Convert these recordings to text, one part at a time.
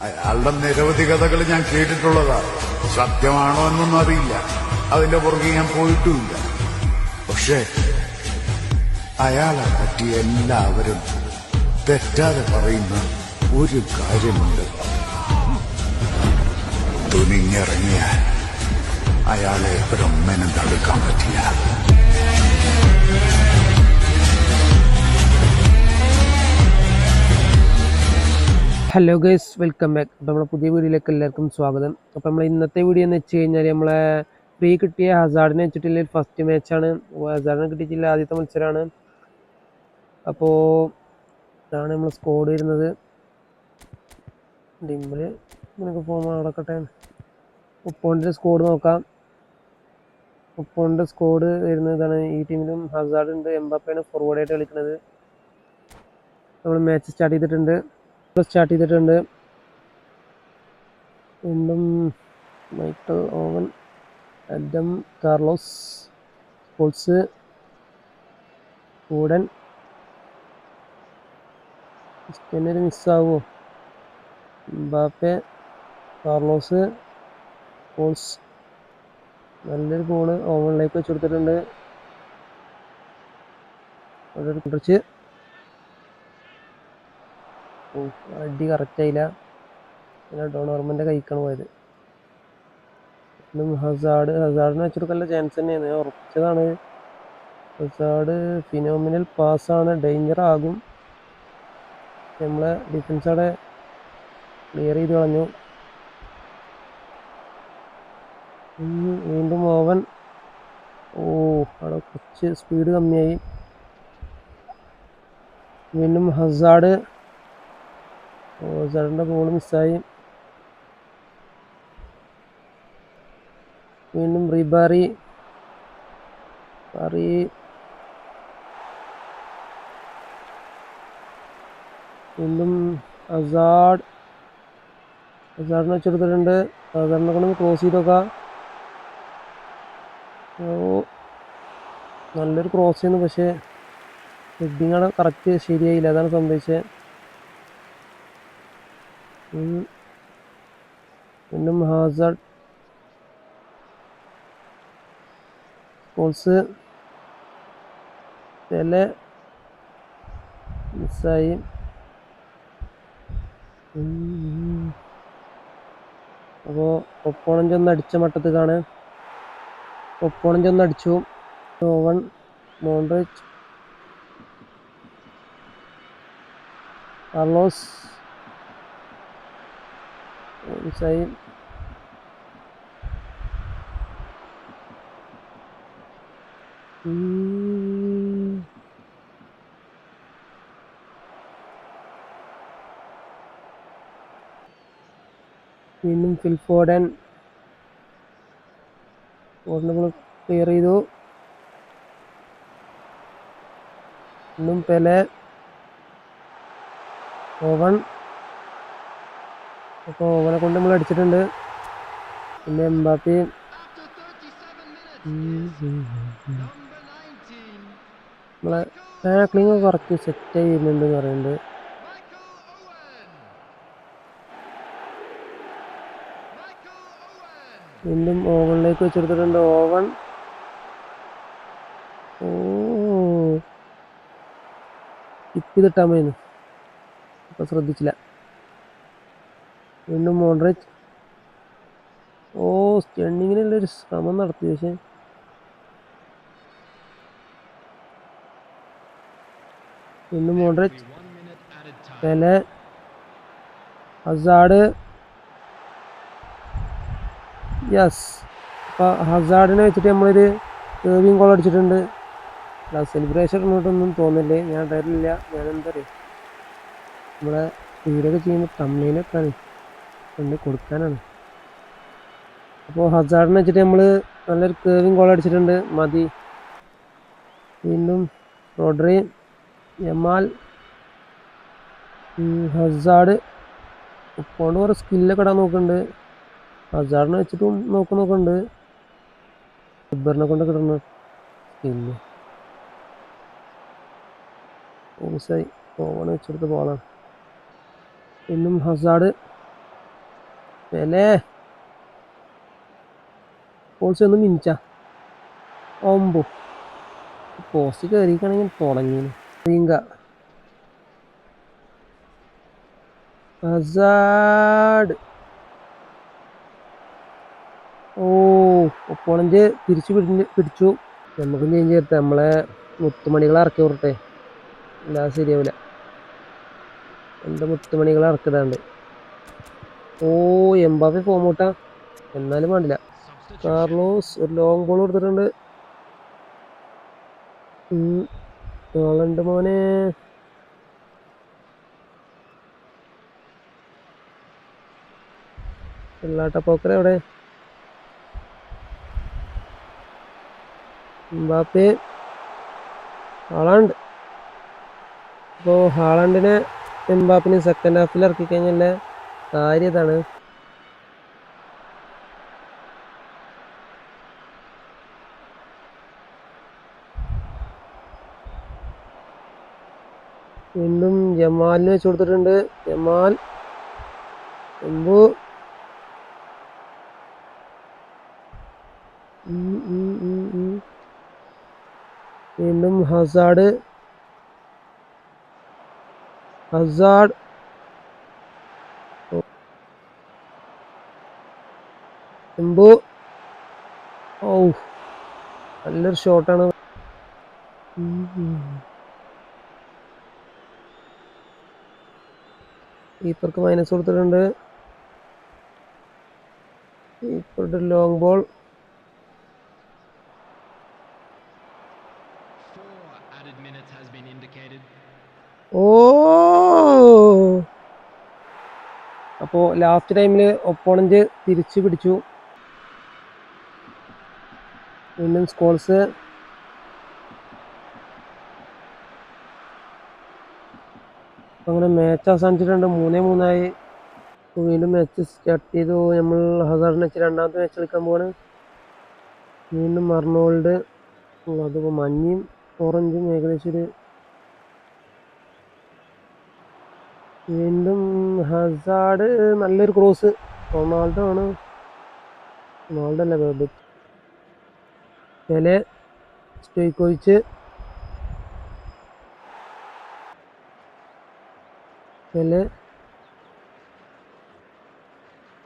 അയാളുടെ നിരവധി കഥകൾ ഞാൻ കേട്ടിട്ടുള്ളതാ. സത്യമാണോ എന്നൊന്നും അറിയില്ല. അതിന്റെ പുറകെ ഞാൻ പോയിട്ടുമില്ല. പക്ഷേ അയാളെ പറ്റി എല്ലാവരും തെറ്റാതെ പറയുന്ന ഒരു കാര്യമുണ്ട്. തുനിഞ്ഞിറങ്ങിയാൽ അയാളെ ബ്രഹ്മനും തടുക്കാൻ പറ്റില്ല. ഹലോ ഗൈസ് വെൽക്കം ബാക്ക് അപ്പോൾ നമ്മളെ പുതിയ വീഡിയോയിലേക്ക് എല്ലാവർക്കും സ്വാഗതം. അപ്പോൾ നമ്മൾ ഇന്നത്തെ വീഡിയോ എന്ന് വെച്ച് കഴിഞ്ഞാൽ നമ്മളെ ഫ്രീ കിട്ടിയ ഹസാർഡിനെ വെച്ചിട്ടുള്ള ഫസ്റ്റ് മാച്ചാണ് ഹസാർഡിനെ കിട്ടിയിട്ടില്ല ആദ്യത്തെ മത്സരമാണ് അപ്പോൾ ഇതാണ് നമ്മൾ സ്കോഡ് വരുന്നത്. ഡിമ്പിൾ നമുക്ക് പോകുമ്പോൾ നടക്കട്ടെ. ഉപ്പോണ്ടിന്റെ സ്കോഡ് നോക്കാം. ഉപ്പോണ്ടിന്റെ സ്കോഡ് വരുന്നത് ഇതാണ്. ഈ ടീമിലും ഹസാർഡ് ഉണ്ട്. എംബാപ്പയാണ് ഫോർവേഡായിട്ട് കളിക്കുന്നത്. നമ്മൾ മാച്ച് സ്റ്റാർട്ട് ചെയ്തിട്ടുണ്ട്. സ്റ്റാർട്ട് ചെയ്തിട്ടുണ്ട്. വീണ്ടും മൈക്കിൾ ഓവൻ അഡം കാർലോസ് സ്പോൾസ് കൂടൻ ക്രിസ്ത്യനൊരു മിസ്സാവോ ബാപ്പെ കാർലോസ് സ്പോൾസ് നല്ലൊരു ബോൾ ഓവനിലേക്ക് വെച്ച് കൊടുത്തിട്ടുണ്ട്. അതൊരു കുറച്ച് ഓ, അടി കറക്റ്റ് ആയില്ല. പിന്നെ ഡോണോർമന്റെ കൈക്കാണ് പോയത്. ഹസാഡ് ഹസാഡിന് വെച്ചെടുക്കാനുള്ള ചാൻസ് തന്നെയാണ്. ഞാൻ ഉറപ്പിച്ചതാണ് ഹസാഡ് ഫിനോമിനൽ പാസ്സാണ് ഡേഞ്ചർ ആകും. നമ്മളെ ഡിഫൻസ് അവിടെ ക്ലിയർ ചെയ്ത് കളഞ്ഞു. വീണ്ടും ഓവൻ. ഓ അവിടെ കുറച്ച് സ്പീഡ് കമ്മിയായി. വീണ്ടും ഹസാഡ് ഹസാഡിന്റെ ബോൾ മിസ്സായി വീണ്ടും റിബാറി. ബാറി വീണ്ടും അസാഡ്. അസാഡിനെ വെച്ചെടുത്തിട്ടുണ്ട്. അസാഡിനെ കൊണ്ട് ക്രോസ് ചെയ്ത് നോക്കാം. ഓ നല്ലൊരു ക്രോസ് ചെയ്യുന്നു പക്ഷേ ഹെഡിങ് കറക്റ്റ് ശരിയായില്ല. അതാണ് സംഭവിച്ചത്. വീണ്ടും ഹാസഡ് സ്പോൾസ് പെല മിസ്സായി. അപ്പോൾ ഒപ്പോണഞ്ച് ഒന്ന് അടിച്ച മട്ടത്തേക്കാണ് ഒപ്പോണഞ്ച് ഒന്ന് അടിച്ചു. ഓവൺ. മോൺറിച്ച് കാർലോസ് മിസ്സായി ഉം. വീണ്ടും ഫിൽഫോഡൻ നമ്മൾ ക്ലിയർ ചെയ്തു. വീണ്ടും പെലെ. ഓവൺ അപ്പോൾ ഓവനെ കൊണ്ട് നമ്മൾ അടിച്ചിട്ടുണ്ട്. പിന്നെ എംബാപ്പി. നമ്മളെ ടാക്ലിങ് കുറച്ച് സെറ്റ് ചെയ്യുന്നുണ്ട് എന്ന് പറയുന്നുണ്ട്. വീണ്ടും ഓവണിലേക്ക് വെച്ചെടുത്തിട്ടുണ്ട് ഓവൺ. ഓ. ഇപ്പ് മതി മതിന്ന് അപ്പം ശ്രദ്ധിച്ചില്ല. വീണ്ടും മോഡറേറ്റ് ഓ സ്റ്റണ്ണിങ്ങിനുള്ളൊരു ശ്രമം നടത്തി പക്ഷേ. വീണ്ടും മോഡറേറ്റ് പെല ഹസാഡ് യെസ് അപ്പോൾ ഹസാഡിനെ വെച്ചിട്ട് നമ്മളൊരു ഏവിയും കോൾ അടിച്ചിട്ടുണ്ട്. അല്ല സെലിബ്രേഷൻ ഇങ്ങോട്ടൊന്നും തോന്നില്ലേ? ഞാൻ തരില്ല ഞാൻ എന്താ പറയുക നമ്മളെ വീടൊക്കെ ചെയ്യുമ്പോൾ തമ്മിലൊക്കെയാണ് കൊണ്ട് കൊടുക്കാനാണ്. അപ്പോൾ ഹസാർഡിനെ വെച്ചിട്ട് നമ്മൾ നല്ലൊരു കേവിങ് കോൾ അടിച്ചിട്ടുണ്ട്. മതി. വീണ്ടും റോഡറി യമാൽ ഹസാർഡ് ഹസാഡ് ഉപ്പോണ്ട് കുറേ സ്കില്ലൊക്കെ ഇടാൻ നോക്കുന്നുണ്ട്. ഹസാർഡിനെ വെച്ചിട്ടും നോക്കി നോക്കുന്നുണ്ട്. ഇബറിനെ കൊണ്ട് കിട്ടുന്ന സ്കില്ല് ഓസായി ഓവണ് വെച്ചെടുത്ത ബോളാണ് ഇന്നും ഹസാഡ് പെലെ പോൾസ് ഒന്ന് മിനിച്ച ഒമ്പോ പോസ്റ്റ് കയറിക്കണെങ്കിൽ തുടങ്ങി വിങ്ക. ഹസാഡ് ഓ ഒപ്പോണന്റ് തിരിച്ചു പിടി പിടിച്ചു. നമുക്ക് ചേഞ്ച് ചേർത്ത് നമ്മളെ മുത്തുമണികളെ ഇറക്കി വിടട്ടെ എല്ലാ ശരിയാവില്ല എന്റെ മുത്തുമണികളെ ഇറക്കിടാണ്ട് ഓ എംബാപ്പെ ഔട്ടാ എന്നാലും വേണ്ടില്ല. കാർലോസ് ഒരു ലോങ് ബോൾ കൊടുത്തിട്ടുണ്ട്. മോനെ. മോനെ അവിടെ. എവിടെ എംബാപ്പെ ഹാളാണ്ട്. അപ്പോൾ ഹാളണ്ടിനെ എംബാപ്പിനെ സെക്കൻഡ് ഹാഫിൽ ഇറക്കി കഴിഞ്ഞാൽ കാര്യം ഇതാണ്. വീണ്ടും ജമാലിന് വെച്ച് കൊടുത്തിട്ടുണ്ട്. ജമാൽ ഉം. വീണ്ടും ഹസാഡ്. ഹസാഡ്. എംബു ഓ നല്ലൊരു ഷോട്ടാണ് കീപ്പർക്ക് മൈനസ് കൊടുത്തിട്ടുണ്ട്. കീപ്പറുടെ ലോങ് ബോൾ. ഓ! ലാസ്റ്റ് ടൈമിൽ ഒപ്പോണന്റ് തിരിച്ചു പിടിച്ചു. വീണ്ടും സ്കോൾസ് അങ്ങനെ മാച്ച് അവസാനിച്ചിട്ടുണ്ട്. മൂന്നേ മൂന്നായി. വീണ്ടും മാച്ച് സ്റ്റാർട്ട് ചെയ്തു. നമ്മൾ ഹസാറിനെ വെച്ച് രണ്ടാമത്തെ മാച്ച് കളിക്കാൻ പോവാണ്. വീണ്ടും അർണോൾഡ് അതിപ്പോൾ മഞ്ഞയും ഓറഞ്ചും ഏകദേശം ഒരു വീണ്ടും ഹസാഡ് നല്ലൊരു ക്രോസ് റൊണാൾഡോ ആണ്. റൊണാൾഡോ അല്ല ബേബി പെലെ ഒഴിച്ച് പെലെ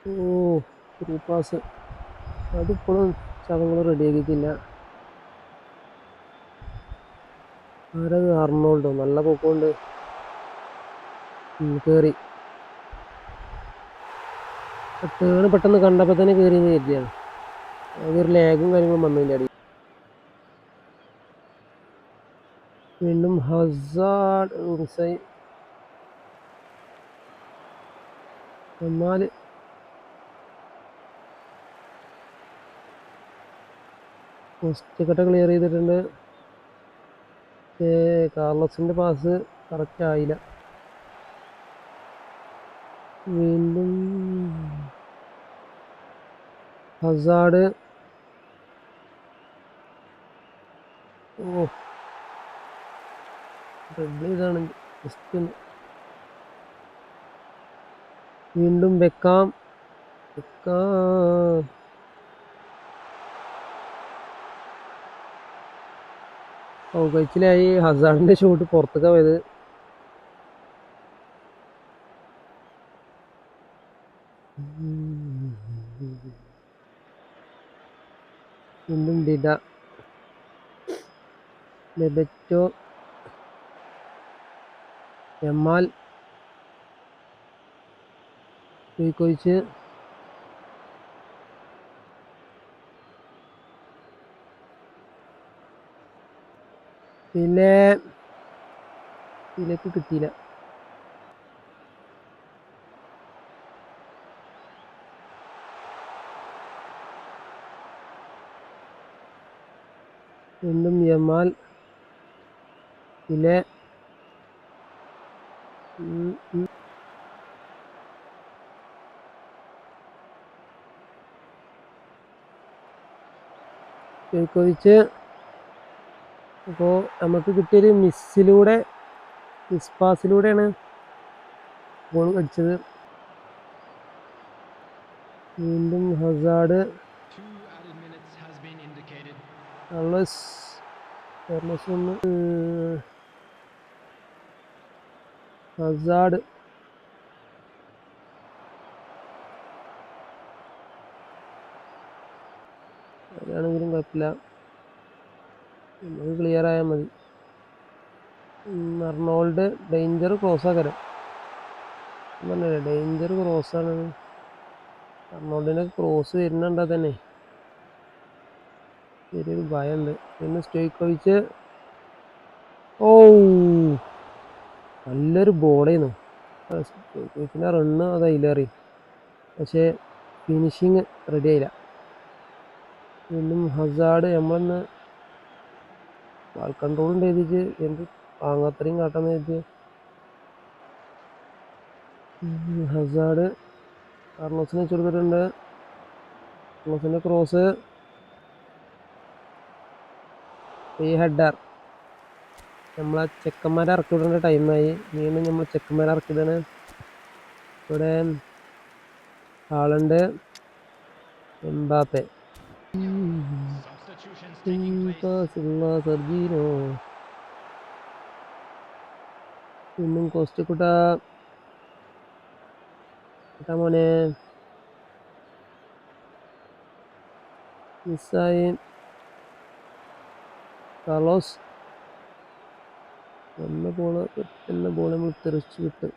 ഓ ത്രൂ പാസ് അതിപ്പോഴും ചതങ്ങൾ റെഡിയാക്കിയിട്ടില്ല ആരത് അർണോൾഡോ. നല്ല പൊക്കമുണ്ട്. കയറി ടേണ് പെട്ടെന്ന് കണ്ടപ്പോൾ തന്നെ കയറി എന്ന് കരുതിയാണ്. അതൊരു ലാഗും കാര്യങ്ങളും വന്നതിന്റെ അടി വീണ്ടും ഹസാഡ് മിസ്സായി എന്നാൽ കട്ട ക്ലിയർ ചെയ്തിട്ടുണ്ട്. കാർലസിന്റെ പാസ് കറക്റ്റ് ആയില്ല. വീണ്ടും ഹസാഡ് ഓ ഡബിൾ ഇതാണ് ജസ്റ്റ് ഒന്ന് വീണ്ടും വെക്കാം. വെക്കാം. ഓ കഴിച്ചിലായി. ഹസാഡിന്റെ ഷൂട്ട് പുറത്തൊക്കെ പോയത്. വീണ്ടും ഡിഡ. ബെബറ്റോ എമാൽ കൊഴിച്ച് പിന്നെ ഇതിലേക്ക് കിട്ടിയില്ല വീണ്ടും യമാൽ പിന്നെ ജോക്കോവിച്ച് അപ്പോൾ നമുക്ക് കിട്ടിയൊരു മിസ്സിലൂടെ മിസ് പാസിലൂടെയാണ് ഗോൾ അടിച്ചത്. വീണ്ടും ഹസാഡ് ഒന്ന്. ഹസാഡ് അതാണെങ്കിലും കുഴപ്പമില്ല. നമുക്ക് ക്ലിയർ ആയാൽ മതി. അർണോൾഡ് ഡേഞ്ചർ ക്രോസ് ആക്കരം പറഞ്ഞില്ലേ ഡേഞ്ചർ ക്രോസ് ആണ് അർണോൾഡിന്റെ ക്രോസ് വരുന്നുണ്ടാ തന്നെ? ചെറിയൊരു ഭയമുണ്ട്. പിന്നെ സ്റ്റോയിക്കോവിച്ച് ഓ! നല്ലൊരു ബോളായിരുന്നു പിന്നെ റണ്ണ് അത് അതിലേറി പക്ഷേ ഫിനിഷിങ് റെഡി ആയില്ല. വീണ്ടും ഹസാഡ് നമ്മളൊന്ന് ബാൾ കൺട്രോളും ചെയ്തിട്ട് എന്ത് വാങ്ങാത്രയും കാട്ടാന്ന് എഴുതി ഹസാഡ് കാർലോസിന് വെച്ച് കൊടുത്തിട്ടുണ്ട്. കാർലോസിന്റെ ക്രോസ് ഈ ഹെഡർ നമ്മളെ ചെക്കന്മാരെ ഇറക്കി വിടേണ്ട ടൈമായി വീണ്ടും നമ്മൾ ചെക്കന്മാരെ ഇറക്കി ഇവിടെ ആളുണ്ട്. എംബാപ്പെ. സർജീനോ വീണ്ടും കോസ്റ്റക്കുട്ട കുട്ടാ മോനെ. മിസ്സായി കാർലോസ് ബോൾ എന്ന ബോൾ നമ്മൾ തെറിച്ചു വിട്ട്.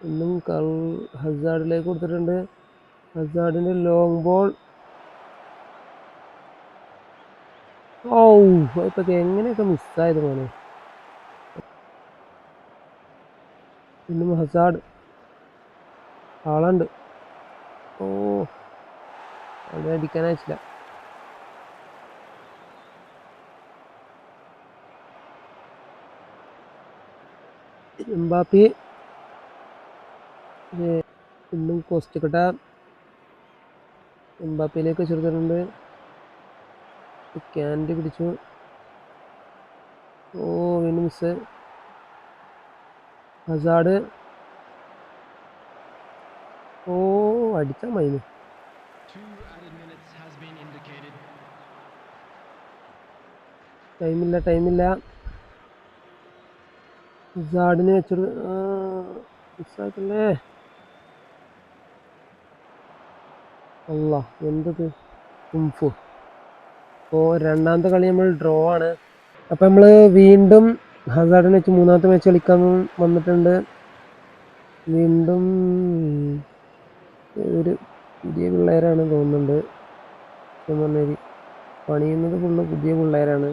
ഇന്നും കൾ ഹസാഡിലേക്ക് കൊടുത്തിട്ടുണ്ട്. ഹസാഡിന്റെ ലോങ് ബോൾ ഓ ഇപ്പൊക്കെ എങ്ങനെയൊക്കെ മിസ്സായത് മോനെ. ഇന്നും ഹസാഡ് ആളുണ്ട്. ഓ അവിടെ അടിക്കാനയച്ചില്ല എംബാപ്പി ഇന്നും കോസ്റ്റിക്കട്ട എംബാപ്പിയിലേക്ക് ചെറുതിട്ടുണ്ട് ക്യാൻഡ് പിടിച്ചു. ഓ വീണ്ടും ഹസാഡ്. ഓ അടിച്ച മൈന്. ടൈമില്ല ടൈമില്ല. ഹസാഡിന് വെച്ചെടു മിസ്സാക്കല്ലേ അല്ല എന്തത് കുംഫു. അപ്പോൾ രണ്ടാമത്തെ കളി നമ്മൾ ഡ്രോ ആണ്. അപ്പോൾ നമ്മൾ വീണ്ടും ഹസാഡിനെ വെച്ച് മൂന്നാമത്തെ മാച്ച് കളിക്കാൻ വന്നിട്ടുണ്ട്. വീണ്ടും ഒരു പുതിയ പിള്ളേരാണ് തോന്നുന്നുണ്ട്. പറഞ്ഞാൽ പണിയുന്നത് ഫുള്ള് പുതിയ പിള്ളേരാണ്.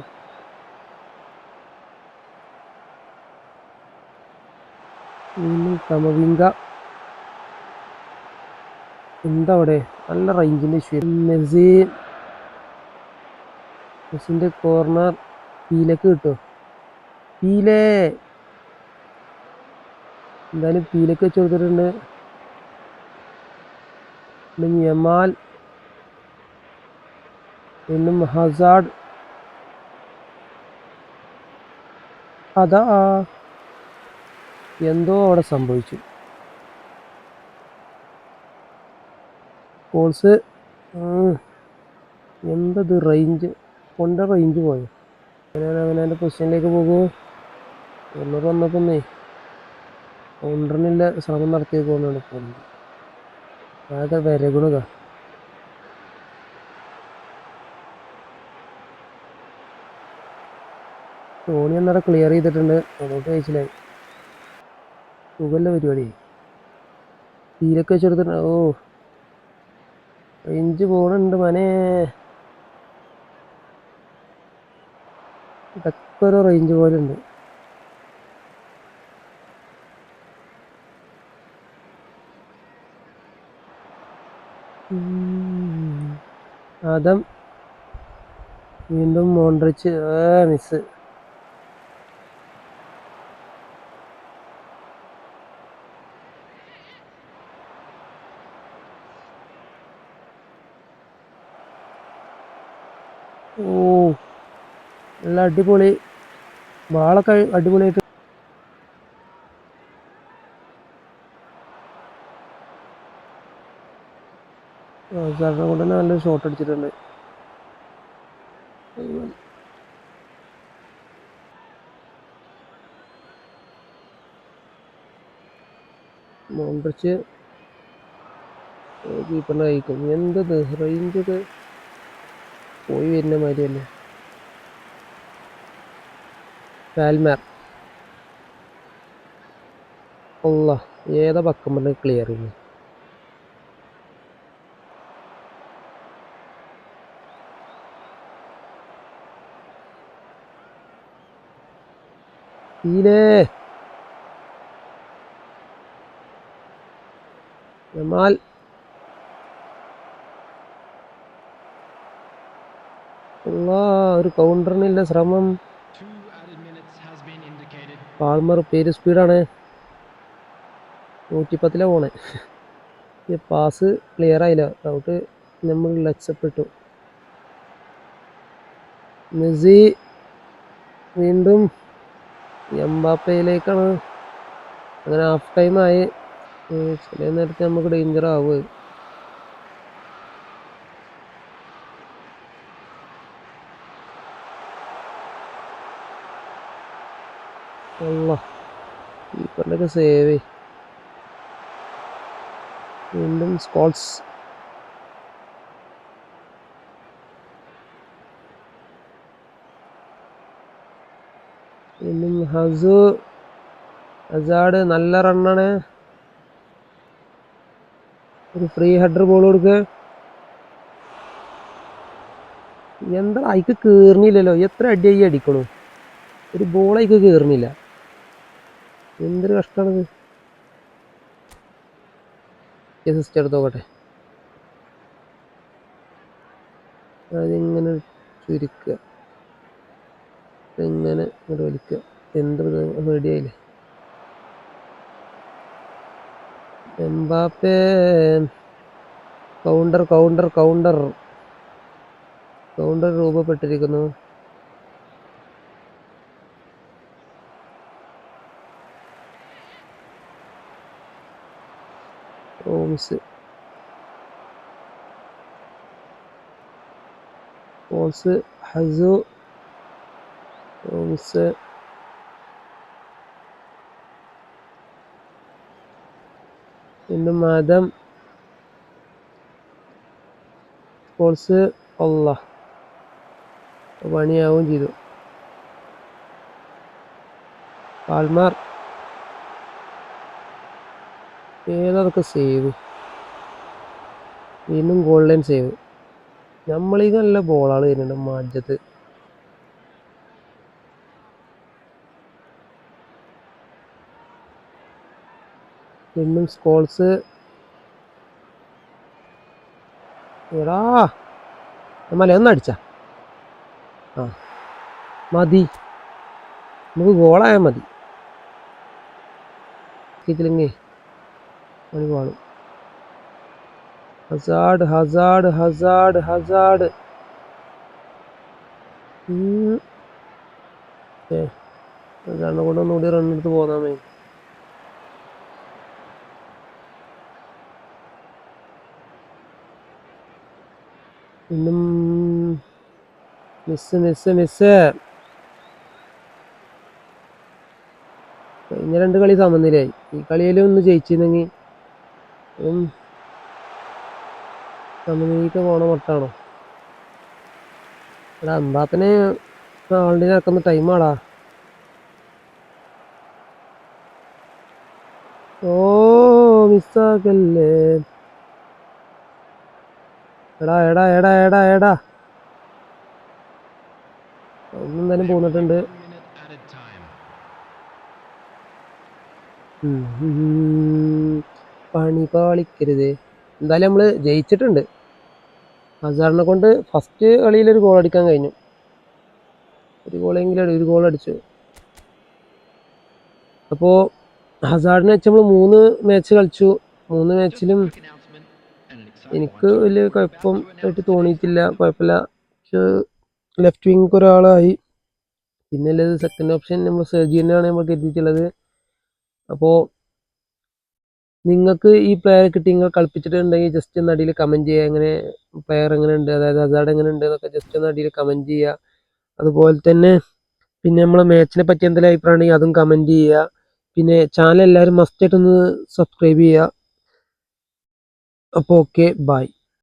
വീണ്ടും കമവിങ്ക എന്താ അവിടെ നല്ല റേഞ്ചിന്റെ ഇഷ്യൂ മെസ്സി മെസ്സിന്റെ കോർണർ പീലേക്ക് കിട്ടുമോ പീലേ. എന്തായാലും പീലേക്ക് വെച്ച് കൊടുത്തിട്ടുണ്ട്. പിന്നെ യമാൽ. എന്നും ഹസാഡ് അതാ. എന്തോ അവിടെ സംഭവിച്ചു. കോൾസ് എന്തത് റേഞ്ച് കൊണ്ട റേഞ്ച് പോയോ? ഞാൻ എന്റെ പൊസിഷനിലേക്ക് പോകൂ വന്നപ്പോൾ വന്നപ്പോന്നേ കൗണ്ടറിനില്ല ശ്രമം നടത്തിയേക്കൊന്നാണ് പോകുന്നത് ആകെ വിരകുണതാ ധോണി എന്നവിടെ ക്ലിയർ ചെയ്തിട്ടുണ്ട്. അങ്ങോട്ട് കഴിച്ചില്ലായി സുഖല്ല പരിപാടി? തീരൊക്കെ വെച്ചെടുത്തിട്ട് ഓ റേഞ്ച് പോണുണ്ട് മനെ. ഇതൊക്കെ ഒരു റേഞ്ച് പോലെ ഉണ്ട് ആദം വീണ്ടും മോൺട്രിച്ച് മിസ് ഓ നല്ല അടിപൊളി വാളൊക്കെ അടിപൊളിയായിട്ട് ഹസാഡിനെ കൊണ്ട് തന്നെ നല്ലൊരു ഷോട്ട് അടിച്ചിട്ടുണ്ട്. മോണ്ടച്ച് കീപ്പറിനെ കഴിക്കും എന്തത് റേഞ്ചൊക്കെ പോയി വരുന്ന മാതിരിയല്ലേ പാൽമാർ അല്ല ഏതാ പക്കം പറഞ്ഞ ക്ലിയർ ചെയ്യുന്നു തീരെ ജമാൽ. ഒരു കൗണ്ടറിനില്ല ശ്രമം. പാൾമർ പേര് സ്പീഡാണ് നൂറ്റിപ്പത്തിലാണ് പോണേ. ഈ പാസ് ക്ലിയർ ആയില്ല. ഡൗട്ട് നമ്മൾ ലക്ഷപ്പെട്ടു മെസ്സി വീണ്ടും എംബാപ്പയിലേക്കാണ്. അങ്ങനെ ഹാഫ് ടൈമായി ചില നേരത്തെ നമുക്ക് ഡേഞ്ചർ ആവുക അല്ല കീപ്പറിന്റെയൊക്കെ സേവ് വീണ്ടും സ്കോൾസ് വീണ്ടും ഹസു. ഹസാഡ് നല്ല റണ്ണാണ് ഒരു ഫ്രീ ഹെഡർ ബോൾ കൊടുക്കുക എന്താ അയക്ക് കീർണില്ലല്ലോ എത്ര അടി അടിക്കണു? ഒരു ബോൾ അയക്ക് കീർണില്ല എന്തൊരു കഷ്ടമാണിത് സിസ്റ്റർ എടുത്തോക്കട്ടെ അതിങ്ങനെ ചുരുക്കുക. ഇങ്ങനെ ഇങ്ങോട്ട് വലിക്കുക. എന്ത് റെഡിയായില്ലേ Mbappe. Counter counter counter counter രൂപപ്പെട്ടിരിക്കുന്നു. ഓംസ് ഓംസ് ഹസു ഓംസ് പിന്നെ മതം. സ്പോർട്സ് അല്ല പണിയാവും ചെയ്തു. പാൽമാർ. ഏതൊക്കെ സേവ് വീണ്ടും ഗോൾഡൻ സേവ് നമ്മളീ നല്ല ബോളാണ് വരുന്നുണ്ട് മാറ്റത്ത് വീണ്ടും സ്കോൾസ് എടാ നമ്മളെ ഒന്ന് അടിച്ച? ആ മതി. നമുക്ക് ഗോളായാൽ മതി. ഇതിലെങ്കിൽ പാളും ഹസാഡ് ഹസാഡ് ഹസാഡ് ഹസാഡ്. രണ്ടും കൂടെ ഒന്നുകൂടി റണ്ണെടുത്ത് പോന്നാമേ ഇന്നും മിസ് മിസ് മിസ് കഴിഞ്ഞ രണ്ട് കളി സമനിലയായി. ഈ കളിയിലും ഒന്ന് ജയിച്ചിരുന്നെങ്കിൽ അതും സമനിലേക്ക് പോണ മട്ടാണോ? എടാ അമ്പാപ്പനെ ആളിനെ ഇറക്കുന്ന ടൈമാടാ ഓ മിസ്സാക്കല്ലേ എടാ എടാ എടാ എടാ എടാ. ഒന്നും തന്നെ പോന്നിട്ടുണ്ട്. ഉം. പണി പാളിക്കരുത്. എന്തായാലും നമ്മൾ ജയിച്ചിട്ടുണ്ട്. ഹസാറിനെ കൊണ്ട് ഫസ്റ്റ് കളിയിൽ ഒരു ഗോൾ അടിക്കാൻ കഴിഞ്ഞു. ഒരു ഗോളെങ്കിലും ഒരു ഗോൾ അടിച്ചു. അപ്പോൾ ഹസാറിനെ വെച്ച് നമ്മൾ മൂന്ന് മാച്ച് കളിച്ചു. മൂന്ന് മാച്ചിലും എനിക്ക് വലിയ കുഴപ്പം ആയിട്ട് തോന്നിയിട്ടില്ല. കുഴപ്പമില്ല. ലെഫ്റ്റ് വിങ് ഒരാളായി. പിന്നെ ഉള്ളത് സെക്കൻഡ് ഓപ്ഷൻ നമ്മൾ സെർജീനാണ് നമ്മൾ കരുതിയിട്ടുള്ളത്. അപ്പോൾ നിങ്ങൾക്ക് ഈ പ്ലെയർ കിട്ടി നിങ്ങൾ കളിപ്പിച്ചിട്ടുണ്ടെങ്കിൽ ജസ്റ്റ് ഒന്ന് അടിയിൽ കമന്റ് ചെയ്യുക. എങ്ങനെ പ്ലെയർ എങ്ങനെ ഉണ്ട് അതായത് അസാഡ് എങ്ങനെ ഉണ്ട് എന്നൊക്കെ ജസ്റ്റ് ഒന്ന് അടിയിൽ കമന്റ് ചെയ്യുക. അതുപോലെ തന്നെ പിന്നെ നമ്മൾ മാച്ചിനെ പറ്റി എന്തെങ്കിലും അഭിപ്രായം ഉണ്ടെങ്കിൽ അതും കമന്റ് ചെയ്യുക. പിന്നെ ചാനൽ എല്ലാവരും മസ്റ്റായിട്ടൊന്ന് സബ്സ്ക്രൈബ് ചെയ്യുക. അപ്പോൾ ഓക്കെ ബൈ